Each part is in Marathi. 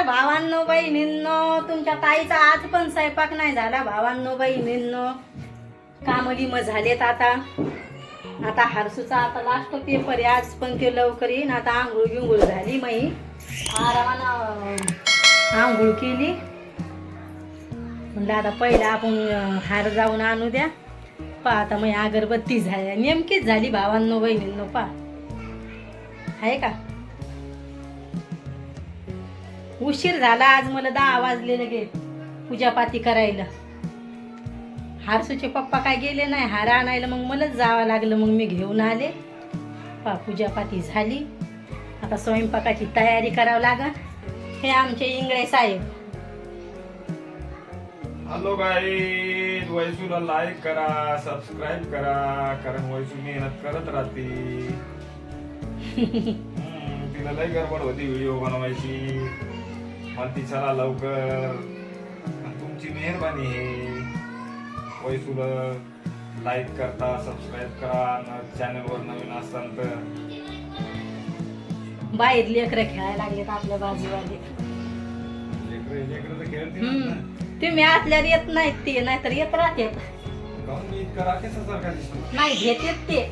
नमस्कार भावांनो बहिणींनो तुमच्या ताईचा आज पण स्वयंपाक नाही झाला. भावांनो बहिणींनो कामली मग झालेत आता. आता हरसूचा आता लास्ट पेपर आहे आज पण ते लवकर येईन. आता आंघोळ बिंघोळ झाली मई आरामानं आंघोळ केली. म्हणलं आता पहिला आपण हार जाऊन आणू द्या. पा आता मग अगरबत्ती झाली नेमकीच झाली भावांनो बहिणींनो पा आहे का? उशीर झाला आज मला दहा वाजले लगे पूजापाती करायला. हारसूचे पप्पा काय गेले नाही हार आणायला मग मलाच जावं लागलं मग मी घेऊन आले. पा पूजापाती झाली. आता स्वयंपाकाची तयारी करावं लागल. हे आमचे इंगळे साहेब. हॅलो गाईज वैसूला लाईक करा सबस्क्राईब करा कारण वैसू मेहनत करत राहते. तिला लई गडबड होती व्हिडिओ बनवायची. म्हणती चला लवकर. तुमची मेहरबानी आहे वैसूला लाईक करता सबस्क्राईब करा चॅनलवर नवीन असताना तर. बाहेर लेकरं खेळायला लागलेत आपल्या बाजूवाले. लेकरं लेकरं तर खेळतील. तुम्ही आतल्यावर येत नाहीत ते नाहीतर येत राहतात काहून मी इतका राकेशासारखा दिसतो. नाही घेतात ते.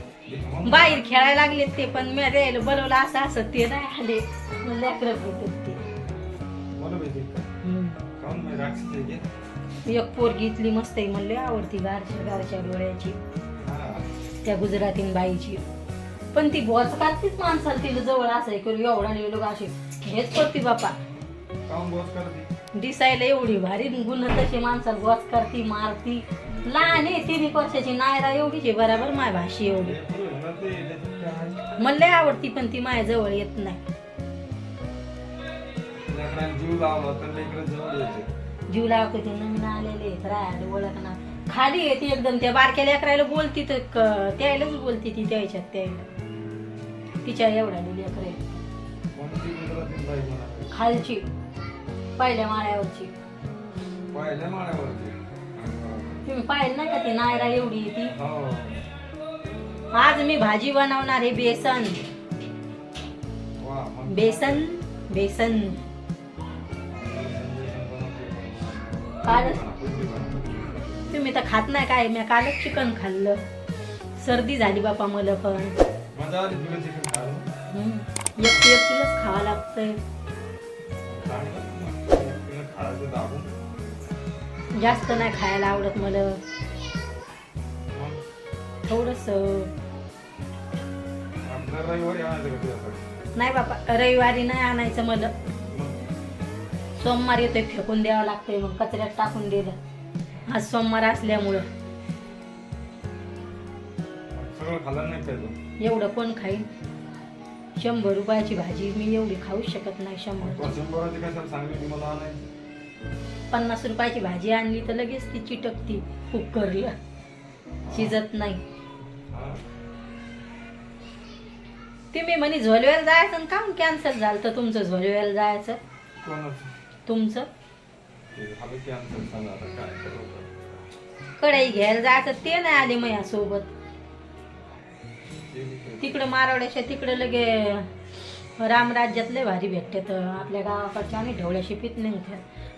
बाहेर खेळायला लागले ते पण मी द्यायला बोलवलं असं असं ते नाही आले. मग लेकरं घेतात एक पोरगी इथली मस्त आहे म्हणले आवडती गारच्या गारच्या डोळ्याची. त्या गुजरातीन बाईची. पण ती बॉच काढतीच माणसाला तिला जवळ असाय करू एवढा लोक असे. हेच करते बापा. बोस दिसायला एवढी भारी गुण तशी माणसाला बॉच करती मारती. लहान आहे तीन वर्षाची नायरा एवढीच आहे बराबर माय भाषी एवढी? मला आवडती पण ती माझ्या जवळ येत नाही. जीव लावते ते नवीन आलेले आहेत, राहायला ओळखणार खाली येते एकदम त्या बारक्या लेकरायला बोलती तर क- त्यालाच बोलती ती त्याच्यात त्याला तिच्या एवढा लेकर आहे कोणती गुजराती बाई म्हणा खालची पहिल्या माळ्यावरची. पहिल्या माळ्यावरती तुम्ही पाहिलं नाही का ती नायरा एवढी ती? हो. आज मी भाजी बनवणार आहे बेसन. वा मग बेसन बेसन. काल- तुम्ही तर खात नाही काय? मी कालच चिकन खाल्लं. सर्दी झाली बापा मला पण. एकटी एकटीलाच खावं लागतंय. जास्त नाही खायला आवडत मला. थोडस. नाही बापा रविवारी नाही आणायचं मला. सोमवार येतोय फेकून द्यावं लागतंय मग कचऱ्यात टाकून दिलं आज सोमवार असल्यामुळं. सगळं खाल्लं नाही पाहिजे एवढं कोण खाईन? शंभर रुपयाची भाजी मी एवढी खाऊ शकत नाही शंभर. शंभराची कशाला सांगली ती मला आणायची? पन्नास रुपयाची भाजी आणली तर लगेच ती चिटकती कुकरला. शिजत नाही. हा. तुम्ही म्हणे झोलवेला जायचं आणि काहून कॅन्सल झालं तर तुमचं झोलवेला जायचं. कोणाचं? तुमचं? काय कढई घ्यायला जायचं ते नाही आले मग सोबत. तिकडं मारवड्याच्या तिकडं लगे रामराज्यात लय भारी भेटतात. आपल्या गावाकडच्या आणि ढवळ्या शिपीत नाही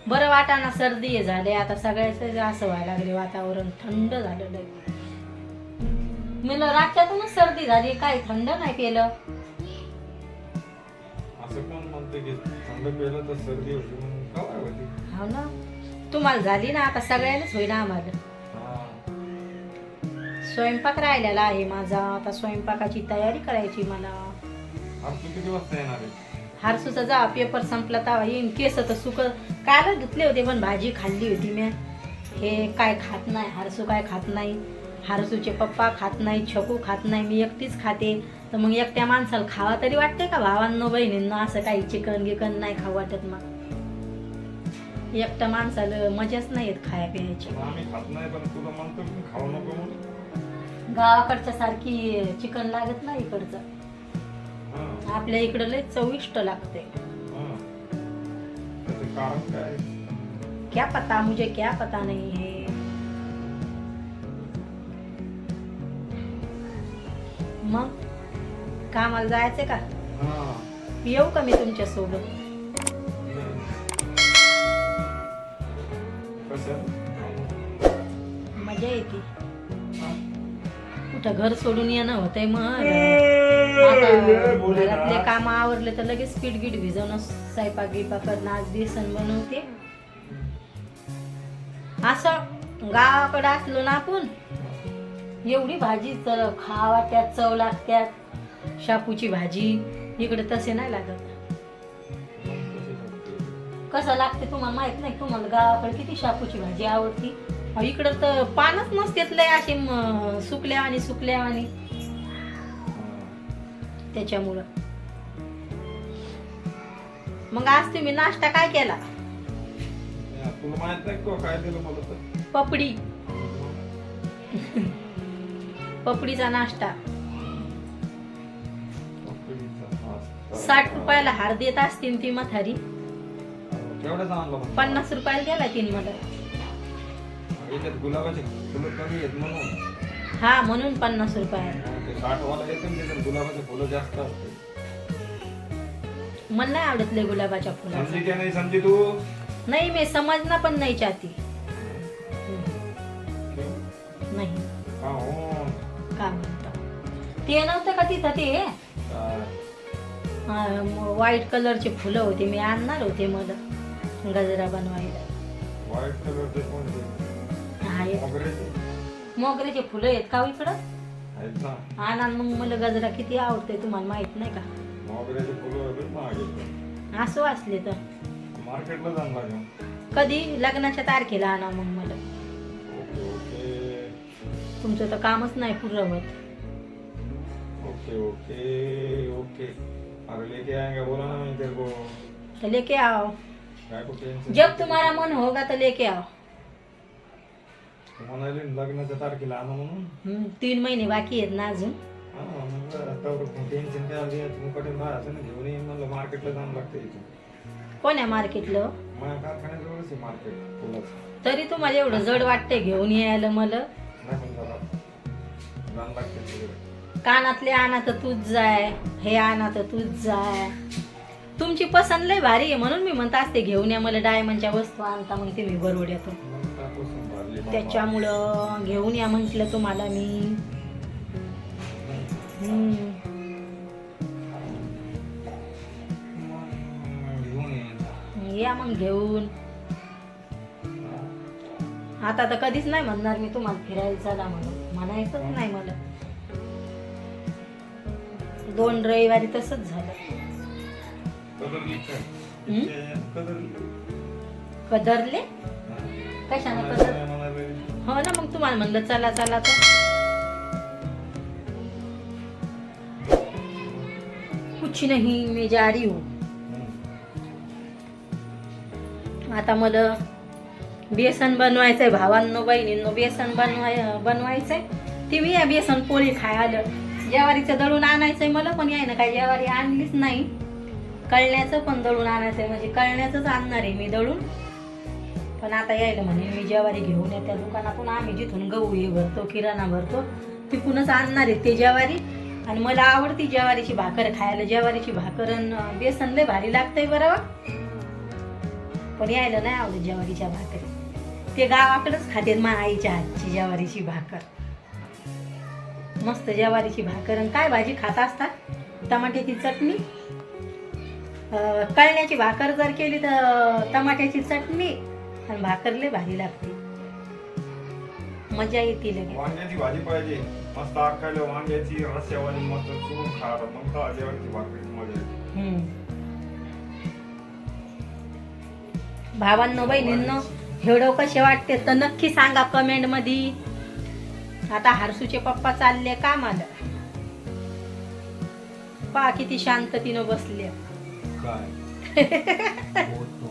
बरं वाटाना सर्दी आहे झाले. आता सगळ्याच असं व्हायला लागले वातावरण थंड झालं लय मला रातच्यातूनच सर्दी झाली. काही थंड नाही केलं असं कोण म्हणते की थंड पेलं तर सर्दी काय होती हो ना? तुम्हाला झाली ना आता सगळ्यांनाच होईना आम्हाला. स्वयंपाक राहिलेला आहे माझा. आता स्वयंपाकाची तयारी करायची मला. आज तू किती वाजता येणार आहे? हारसूचा जा पेपर संपला तेव्हा येईन केस तर सुक कालच धुतले होते पण भाजी खाल्ली होती मी. हे काय खात नाही हारसू काय खात नाही. हारसूचे पप्पा खात नाही छकू खात नाही मी एकटीच खाते. तर मग एकट्या माणसाला खावा तरी वाटते का? भावांनो बहिणींनो असं काही चिकन गिकन नाही खाऊ वाटत मग. एकट्या माणसाला मजाच नाही येत खाया प्यायची. मग आम्ही खात नाही पण तुला म्हणतो की खाऊ नको म्हणून. गावाकडच्या सारखी चिकन लागत नाही इकडचं. हा, आपल्या इकडं लय चविष्ट लागते. हा. त्याचं कारण काय? आहे? क्या पता मुझे क्या पता नहीं है. मग? कामाला जायचं का? हा. येऊ का मी तुमच्यासोबत मजा येते. कुठं घर सोडून येणं होतंय मग. आता. घरातले काम आवरले तर लगेच पीठ गीठ भिजवणं स्वयंपाक गिपाक करणं आज बेसन बनवते. असं गावाकडे असलो ना आपण एवढी भाजी तर खावा त्यात चव लागत्यात. शापूची भाजी इकडे तसे नाही लागत. कसं लागते तुम्हाला माहीत नाही तुम्हाला गावाकडे किती शापूची भाजी आवडती? इकडं तर पानच नसतेत लय असे सुकल्या आणि सुकल्या आणि. त्याच्यामुळं. मग आज तुम्ही नाश्ता काय केला? तुला माहीत नाही का काय दिलं मला तर? पपडी. पपडीचा नाश्ता. साठ रुपयाला हार देत असतील ती म्हातारी? पन्नास रुपयाला दिला तीन मला. याच्यात गुलाबाचे फुलं कमी आहेत म्हणून. हा म्हणून पन्नास रुपयाला ते साठवाला येतं ना त्याच्यात गुलाबाचे फुलं जास्त असते. मला नाही आवडत लय गुलाबाच्या फुलाचं. समजी की नाही समजी तू? नाही मी समजना पण नाही चाहती. नाही. हा हो? का म्हणता? ते नव्हतं का तिथं ते? काय? व्हाईट कलरचे फुलं होते. मी आणणार होते मला. गजरा बनवायला. व्हाईट कलरचे कोणते? मोगऱ्याचे फुलं आहेत का हो इकडं? आणा मग मला गजरा किती आवडते तुम्हाला माहीत नाही का? असं असले तर. कधी? लग्नाच्या तारखेला आणा मग मला. तुमचं तर कामच नाही पुरवत ओके ओके ओके. अरे लेके आएंगे बोला ना मैं तेरे को. तर लेके आओ. जब तुम्हारा मन होगा तो लेके आओ. म्हणाले ना लग्नाच्या तारखेला आणा म्हणून. हम्म, तीन महिने बाकी आहेत ना अजून. हा मग आतावर टेन्शन काय आली? तुम्ही कडे राहायचं ना घेऊन येईन म्हणलं मार्केटला लागतं इथून. कोण्या मार्केटला माझ्या कारखान्याजवळच आहे मार्केट फुलाचं. तरी तुम्हाला एवढं जड वाटते घेऊन यायला मला. नाही लागतं तिकडे कानातले आणा तर तूच जाय हे आणा तर तूच जाय. तुमची पसंत लय भारी आहे म्हणून मी म्हणत असते घेऊन या मला डायमंडच्या वस्तू आणता मग ते मी बरोड्यातून. मग. त्याच्यामुळं घेऊन या म्हटलं तुम्हाला मी. या मग घेऊन. आता तर कधीच नाही म्हणणार मी तुम्हाला फिरायला चला म्हणून. म्हणायचंच नाही मला. दोन रविवारी तसंच झालं. कदरली. कशाने कदर. हो ना मग तुम्हाला म्हणलं चला चला तर. कुछ नाही मी जा रही हूँ. आता मला बेसन बनवायचंय भावांनो बहिणींनो बेसन बनवाय बनवायचंय. ती मी या बेसन पोळी खायला ज्वारीचं दळून आणायचंय मला पण याय ना काय ज्वारी आणलीच नाही. कळण्याचं पण दळून आणायचंय म्हणजे कळण्याचंच आणणार आहे मी दळून. पण आता यायला म्हणे मी ज्वारी घेऊन येते दुकानातून. आम्ही जिथून गहू हे भरतो किराणा भरतो तिकूनच आणणार आहे ते ज्वारी. आणि मला आवडती ज्वारीची भाकर खायला. ज्वारीची भाकर बेसन लय भारी लागतंय बरोबर पण यायला नाही आवडत ज्वारीच्या भाकरी. ते गावाकडेच खाते मा आईच्या हातची ज्वारीची भाकर. मस्त ज्वारीची भाकर. आणि काय भाजी खात असतात? टमाट्याची चटणी. कळण्याची भाकर जर केली तर टमाट्याची चटणी. आणि भाकर लय भारी लागते. मजा येते लगेच. वांग्याची भाजी पाहिजे. मस्त वांग्याची मस्त मग का मजा येते. हम्म. भावांनो बहिणींनो व्हिडिओ कसे वाटते तर नक्की सांगा कमेंटमध्ये आता हरसूचे पप्पा चालले कामाला. पा किती शांततीनं बसले. काय? बोलतो.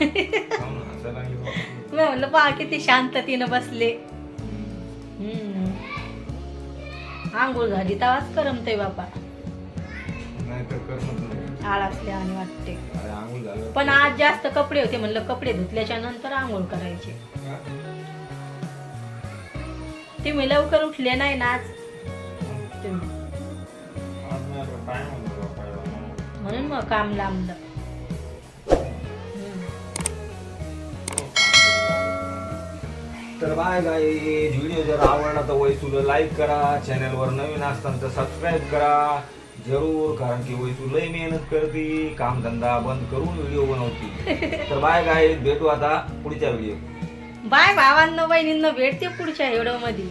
मी म्हणलं पा किती शांततीनं बसले हम्म. आंघोळ झाली तेव्हाच करमते बापा आळसल्या आणि वाटते पण आज जास्त कपडे होते म्हणलं कपडे धुतल्याच्या नंतर आंघोळ करायचे का? तुम्ही लवकर उठले नाही ना आज. म्हणून मग काम लांबलं तर बाय गाईज व्हिडिओ जर आवडला तर वैसूला लाईक करा चॅनलवर नवीन असताना तर सबस्क्राईब करा. जरूर कारण की वैसू लय मेहनत करते कामधंदा बंद करून व्हिडिओ बनवते. तर बाय गाईज भेटू आता पुढच्या व्हिडिओ बाय भावांनो बहिणींनो भेटते पुढच्या व्हिडिओमध्ये.